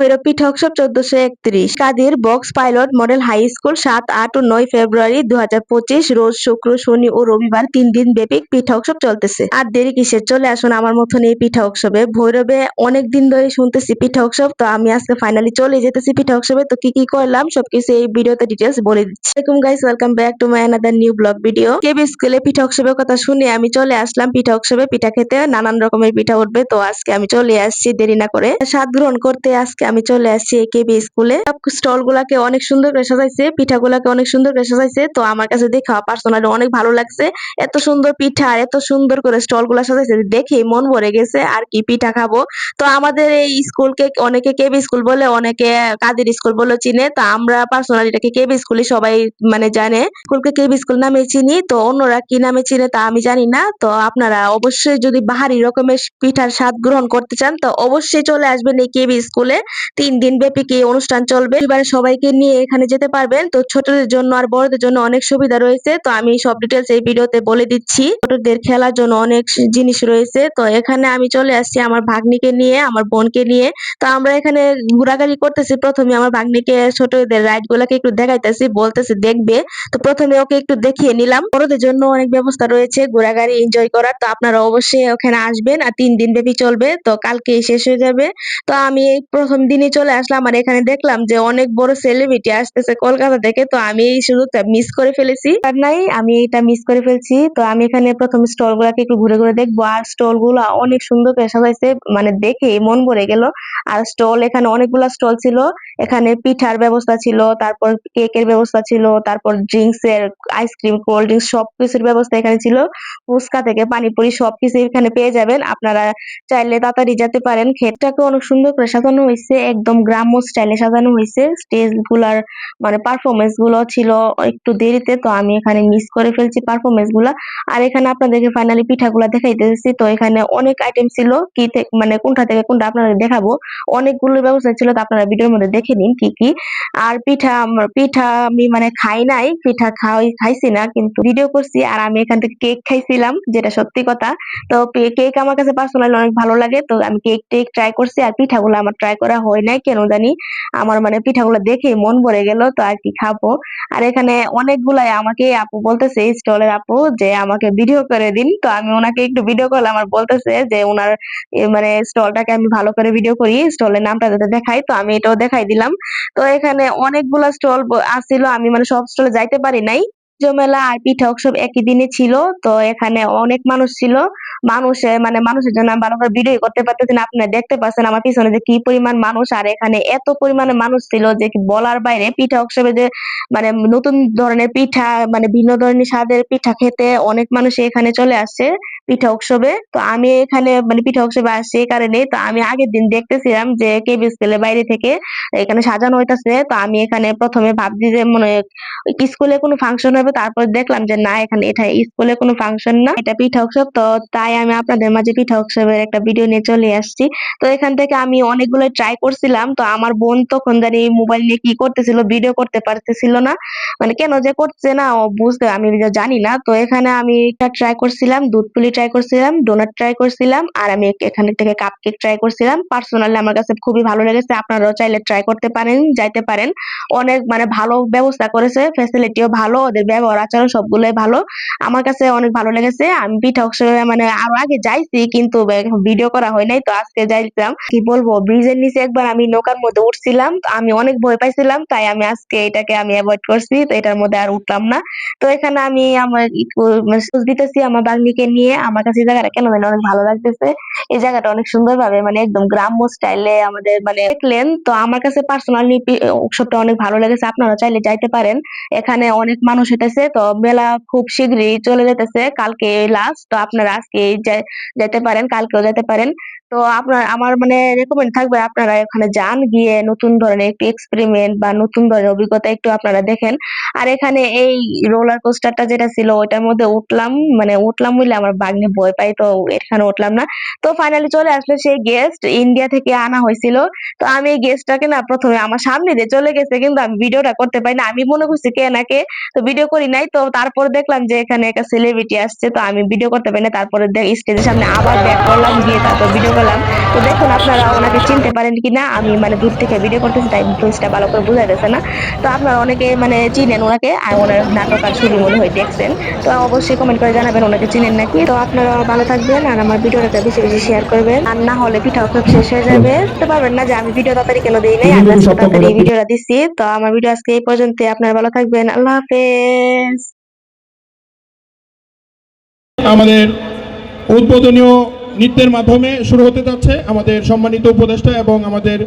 ভৈরব পিঠা উৎসব চোদ্দশো একত্রিশ। Kadir Bux pilot model high school সাত, আট ও নয় ফেব্রুয়ারি দু হাজার পঁচিশ, রোজ শুক্র, শনি ও রবিবার তিন দিন ব্যাপী পিঠা উৎসব চলতেছে। আর দেরি কিসের? চলে আসুন আমার মতন এই পিঠা উৎসবে ভৈরবে অনেক দিন ধরে শুনতেছি পিঠা উৎসব তো আমি আজকে ফাইনালি চলে যেতেছি পিঠা উৎসবে তো কি কি করলাম? সবকিছু এই ভিডিওতে ডিটেলস বলে দিচ্ছি। Guys welcome back to my another new blog video KB স্কুলে পিঠা উৎসবের কথা শুনে আমি চলে আসলাম পিঠা উৎসবে পিঠা খেতে নানান রকমের পিঠা উঠবে, তো আজকে আমি চলে আসছি দেরি না করে। স্বাদ গ্রহণ করতে আজকে আমি চলে আসছি কেবি স্কুলে। স্টল গুলাকে অনেক সুন্দর করে সাজাইছে পিঠা গুলাকে অনেক সুন্দর করে সাজাইছে। তো আমার কাছে দেখা পার্সোনালি অনেক ভালো লাগছে। এত সুন্দর পিঠা এত সুন্দর করে স্টলগুলা সাজাইছে, দেখেই মন ভরে গেছে আর কি পিঠা খাব। তো আমাদের এই স্কুলকে অনেকে কেবি স্কুল বলে, অনেকে কাদের স্কুল বলে চিনে। তো আমরা পার্সোনালি এটাকে কেবি স্কুলে সবাই মানে জানে। স্কুলকে কেবি স্কুল নামে চিনি, তো অন্যরা কি নামে চিনে তা আমি জানি না। তো আপনারা অবশ্যই যদি বাহারি রকমের পিঠার স্বাদ গ্রহণ করতে চান, তো অবশ্যই চলে আসবেন এই কেবি স্কুলে। তিন দিন ব্যাপী কি অনুষ্ঠান চলবে? এবারে সবাইকে নিয়ে এখানে যেতে পারবেন। তো ছোটদের জন্য আর বড়দের জন্য অনেক সুবিধা রয়েছে। তো আমি সব ডিটেলস এই ভিডিওতে বলে দিচ্ছি। ছোটদের খেলার জন্য অনেক জিনিস রয়েছে। তো এখানে আমি চলে আসছি আমার ভাগ্নিকে নিয়ে, আমার বোনকে নিয়ে। তো আমরা এখানে ঘোরাঘুরি করতেছি। প্রথমে আমার ভাগ্নিকে, ছোটদের রাইড গুলাকে একটু দেখাইতেছি, বলতেছি, দেখবে। তো প্রথমে ওকে একটু দেখিয়ে নিলাম। বড়দের জন্য অনেক ব্যবস্থা রয়েছে ঘোরাঘুরি এনজয় করার। তো আপনারা অবশ্যই ওখানে আসবেন আর তিন দিন ব্যাপী চলবে। তো কালকে শেষ হয়ে যাবে। তো আমি এই প্রথম দিনই চলে আসলাম আর এখানে দেখলাম যে অনেক বড় সেলিব্রিটি আসতেছে কলকাতা থেকে। তো আমি এই সুযোগটা মিস করে ফেলেছি। আর নাই, আমি এটা মিস করে ফেলছি। তো আমি এখানে প্রথম স্টল গুলাকে একটু ঘুরে ঘুরে দেখব। আর স্টলগুলা অনেক সুন্দর করে সাজাইছে মানে দেখে মন ভরে গেল। আর স্টল এখানে অনেকগুলা স্টল ছিল। এখানে পিঠার ব্যবস্থা ছিল, তারপর কেকের ব্যবস্থা ছিল, তারপর ড্রিঙ্কস এর আইসক্রিম কোল্ড ড্রিঙ্কস সবকিছুর ব্যবস্থা এখানে ছিল। ফুচকা থেকে পানিপুরি সবকিছু এখানে পেয়ে যাবেন। আপনারা চাইলে তাড়াতাড়ি যেতে পারেন। ক্ষেতটাকে অনেক সুন্দর করে সাজানো হয়েছে। একদম গ্রাম্য স্টাইলে সাজানো হয়েছে। স্টেজগুলার মানে পারফরমেন্সগুলো ছিল একটু দেরিতে, তো আমি এখানে মিস করে ফেলছি পারফরমেন্সগুলা। আর এখানে আপনাদেরকে ফাইনালি পিঠাগুলা দেখাইতেছি তো এখানে অনেক আইটেম ছিল। কি মানে কোনটা থেকে কোনটা আপনাদের দেখাবো? অনেকগুলো ব্যবস্থা ছিল, তো আপনারা ভিডিওর মধ্যে দেখে নিন কি কি। আর পিঠা পিঠা আমি মানে খাই নাই, পিঠা খাই খাইছি না, কিন্তু ভিডিও করছি আর আমি এখান থেকে কেক খাইছিলাম, যেটা সত্যি কথা। তো কেক আমার কাছে পার্সোনালি অনেক ভালো লাগে, তো আমি কেক টেক ট্রাই করছি আর পিঠাগুলো আমার ট্রাই করা হয় নাই কেন জানি? আমার মানে পিঠাগুলো দেখে মন ভরে গেল, তো আর কি খাব? আর এখানে অনেকগুলাই আমাকে আপু বলতেছে, স্টলের আপু, যে আমাকে ভিডিও করে দিন। তো আমি ওনাকে একটু ভিডিও করলাম আমার বলতেছে যে ওনার মানে স্টলটাকে আমি ভালো করে ভিডিও করি, স্টলের নামটা যাতে দেখাই। তো আমি এটাও দেখাই দিলাম। তো এখানে অনেকগুলা স্টল আসছিল আমি মানে সব স্টলে যাইতে পারি নাই। মেলা আর পিঠা উৎসব একই দিনে ছিল। তো এখানে অনেক মানুষ ছিল। মানুষে মানে মানুষের জন্য আমি ভালো করে ভিডিও করতে পারতেছি না। আপনারা দেখতে পাচ্ছেন আমার পিছনে যে কি পরিমাণ মানুষ। আর এখানে এত পরিমাণে মানুষ ছিল যে বলার বাইরে। পিঠা উৎসবে যে মানে নতুন ধরনের পিঠা মানে ভিন্ন ধরনের স্বাদের পিঠা খেতে অনেক মানুষ এখানে চলে আসছে। পিঠা উৎসবে। তো আমি এখানে মানে পিঠা উৎসবে আসছি এই কারণে। তো আমি আগের দিন দেখতেছিলাম যে কেবি স্কুলের বাইরে থেকে এখানে সাজানো হইতাছে। তো আমি এখানে প্রথমে ভাবছি যে মনে স্কুলে কোনো ফাংশন হবে? তারপর দেখলাম যে না, এখানে এটা স্কুলে কোনো ফাংশন না, এটা পিঠা উৎসব। তো তাই আমি আপনাদের মাঝে পিঠা উৎসবের একটা ভিডিও নিয়ে চলে আসছি। তো এখান থেকে আমি অনেকগুলো ট্রাই করছিলাম। তো আমার বোন তখন জানি মোবাইল নিয়ে কি করতেছিল ভিডিও করতে পারতেছিল না। মানে কেন যে করছে না বুঝতে আমি জানি না। তো এখানে আমি একটা ট্রাই করছিলাম, দুধ পুলি ট্রাই করছিলাম ডোনাট ট্রাই করছিলাম, আর আমি এখান থেকে কাপ কেক ট্রাই করছিলাম। পার্সোনালি আমার কাছে খুবই ভালো লেগেছে, আপনারাও চাইলে ট্রাই করতে পারেন, যাইতে পারেন। অনেক মানে ভালো ব্যবস্থা করেছে ফ্যাসিলিটিও ভালো, ওদের ব্যবহার আচরণ সবগুলোই ভালো। আমার কাছে অনেক ভালো লেগেছে, আমি পিঠা উৎসবে মানে আরও আগে যাইছি, কিন্তু ভিডিও করা হয় নাই, তো আজকে যাইছিলাম কি বলব, ব্রিজের নিচে একবার আমি নৌকার মধ্যে উঠছিলাম, আমি অনেক ভয় পাইছিলাম, তাই আমি আজকে এটাকে আমি অ্যাভয়েড করছি, তো এটার মধ্যে আর উঠলাম না। তো এখানে আমি আমার দিতেছি আমার বাগনিকে নিয়ে আমার কাছে এই জায়গাটা কেন জানি অনেক ভালো লাগতেছে এই জায়গাটা অনেক সুন্দর ভাবে মানে একদম গ্রাম্য স্টাইলে আমাদের মানে দেখলেন। তো আমার কাছে পার্সোনালি উৎসবটা অনেক ভালো লেগেছে। আপনারা চাইলে যাইতে পারেন। এখানে অনেক মানুষ হইতেছে। তো মেলা খুব শীঘ্রই চলে যেতেছে কালকে লাস্ট তো আপনারা আজকে যেতে পারেন, কালকেও যেতে পারেন। তো আপনার, আমার মানে রেকমেন্ড থাকবে আপনারা এখানে যান, গিয়ে নতুন ধরনের একটু এক্সপেরিমেন্ট বা নতুন ধরনের অভিজ্ঞতা একটু আপনারা দেখেন। আর এখানে এই রোলার কোস্টারটা যেটা ছিল ওটার মধ্যে উঠলাম। মানে উঠলাম বলে আমার বাগনি ভয় পাই তো এখানে উঠলাম না। তো ফাইনালি চলে আসলো সেই গেস্ট ইন্ডিয়া থেকে আনা হয়েছিল। তো আমি এই গেস্টটাকে না প্রথমে আমার সামনে দিয়ে চলে গেছে, কিন্তু আমি ভিডিওটা করতে পারি না। আমি মনে করছি কে না কে, তো ভিডিও করি নাই। তো তারপর দেখলাম যে এখানে একটা সেলিব্রিটি আসছে, তো আমি ভিডিও করতে পারি না। তারপরে স্টেজের সামনে আবার ব্যাক করলাম, গিয়ে তারপর ভিডিও করলাম। তো দেখুন আপনারা ওনাকে চিনতে পারেন কিনা। আমি মানে দূর থেকে ভিডিও করতেছি, তাই ভয়েসটা ভালো করে বোঝা যাচ্ছে না। তো আপনারা অনেকে মানে চিনেন ওনাকে, আর ওনার নাটক আর শুরু মনে হয় দেখছেন। তো অবশ্যই কমেন্ট করে জানাবেন ওনাকে চিনেন নাকি। তো আপনারা ভালো থাকবেন, আর আমার ভিডিওটাকে বেশি বেশি শেয়ার করবেন। আর না হলে পিঠাও খুব শেষ হয়ে যাবে। তো পারবেন না যে আমি ভিডিও তাড়াতাড়ি কেন দিই নাই? আমি আজকে তাড়াতাড়ি ভিডিওটা দিচ্ছি তো আমার ভিডিও আজকে এই পর্যন্ত আপনারা ভালো থাকবেন। আল্লাহ হাফেজ। আমাদের উদ্বোধনীয় নৃত্যের মাধ্যমে শুরু হতে যাচ্ছে আমাদের সম্মানিত উপদেষ্টা এবং আমাদের